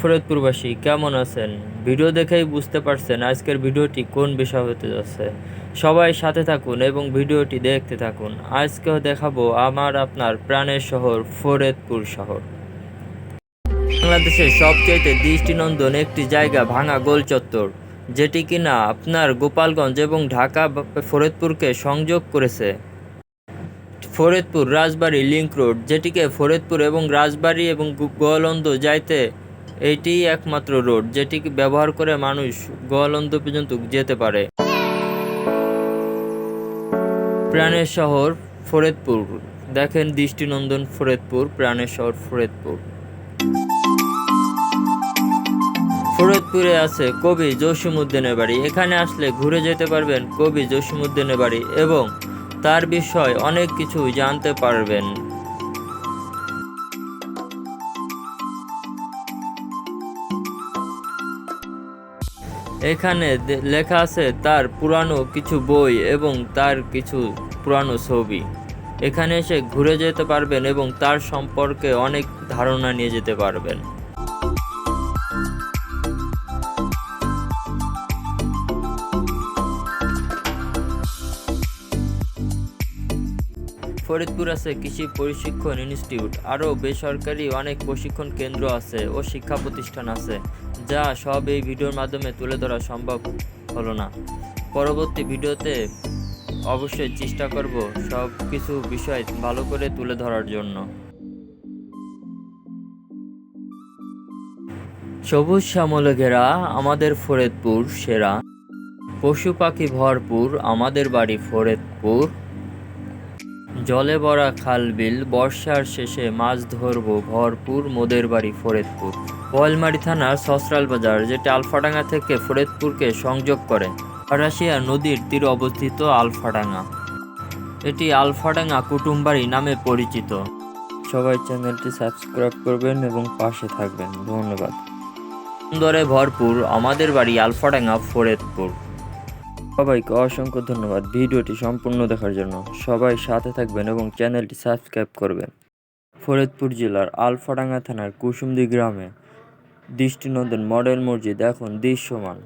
ফরিদপুরবাসী, কেমন আছেন? ভিডিও দেখেই বুঝতে পারছেন আজকের ভিডিওটি কোন বিষয় হতে যাচ্ছে। সবাই সাথে থাকুন এবং ভিডিওটি দেখতে থাকুন। আজকেও দেখাবো আমার আপনার প্রাণের শহর ফরিদপুর শহর। বাংলাদেশের সবচেয়ে দৃষ্টিনন্দন একটি জায়গা ভাঙা গোল চত্বর, যেটি কিনা আপনার গোপালগঞ্জ এবং ঢাকা ফরিদপুরকে সংযোগ করেছে। ফরিদপুর রাজবাড়ী লিংক রোড, যেটিকে ফরিদপুর এবং রাজবাড়ী এবং গোয়ালন্দ যাইতে এইটিই একমাত্র রোড যেটিকে ব্যবহার করে মানুষ গোয়ালন্দ পর্যন্ত যেতে পারে। প্রাণের শহর ফরিদপুর। দেখেন দৃষ্টিনন্দন ফরিদপুর, প্রাণের শহর ফরিদপুর। ফরিদপুরে আছে কবি জসিমুদ্দিনের বাড়ি। এখানে আসলে ঘুরে যেতে পারবেন কবি জসিমুদ্দিনের বাড়ি এবং তার বিষয় অনেক কিছু জানতে পারবেন। এখানে লেখা আছে, তার পুরানো কিছু বই এবং তার কিছু পুরানো ছবি। এখানে এসে ঘুরে যেতে পারবেন এবং তার সম্পর্কে অনেক ধারণা নিয়ে যেতে পারবেন। ফরিদপুর আছে কৃষি প্রশিক্ষণ ইনস্টিটিউট। আরও বেসরকারি অনেক প্রশিক্ষণ কেন্দ্র আছে ও শিক্ষা প্রতিষ্ঠান আছে, যা সব এই ভিডিওর মাধ্যমে তুলে ধরা সম্ভব হলো না। পরবর্তী ভিডিওতে অবশ্যই চেষ্টা করব সব কিছু বিষয় ভালো করে তুলে ধরার জন্য। সবুজ শ্যামলে ঘেরা, আমাদের ফরিদপুর সেরা। পশু পাখি ভরপুর, আমাদের বাড়ি ফরিদপুর। জলে ভরা খাল বিল বর্ষার শেষে মাছ ধরবো ভরপুর মোদের বাড়ি ফরিদপুর। পয়লমারি থানার সসরাল বাজার, যেটা আলফাডাঙ্গা থেকে ফরিদপুরকে সংযোগ করে রাশিয়া নদীর তীরে অবস্থিত আলফাডাঙ্গা। এটি আলফাডাঙ্গা কুটুমবাড়ি নামে পরিচিত। সবাই চ্যানেলটি সাবস্ক্রাইব করবেন এবং পাশে থাকবেন। ধন্যবাদ। সুন্দরে ভরপুর আমাদের বাড়ি আলফাডাঙ্গা ফরিদপুর। সবাইকে অসংখ্য ধন্যবাদ ভিডিওটি সম্পূর্ণ দেখার জন্য। সবাই সাথে থাকবেন এবং চ্যানেলটি সাবস্ক্রাইব করবেন। ফরিদপুর জেলার আলফাডাঙ্গা থানার কুসুমদি গ্রামে দৃষ্টিনন্দন মডেল মসজিদ এখন দৃশ্যমান।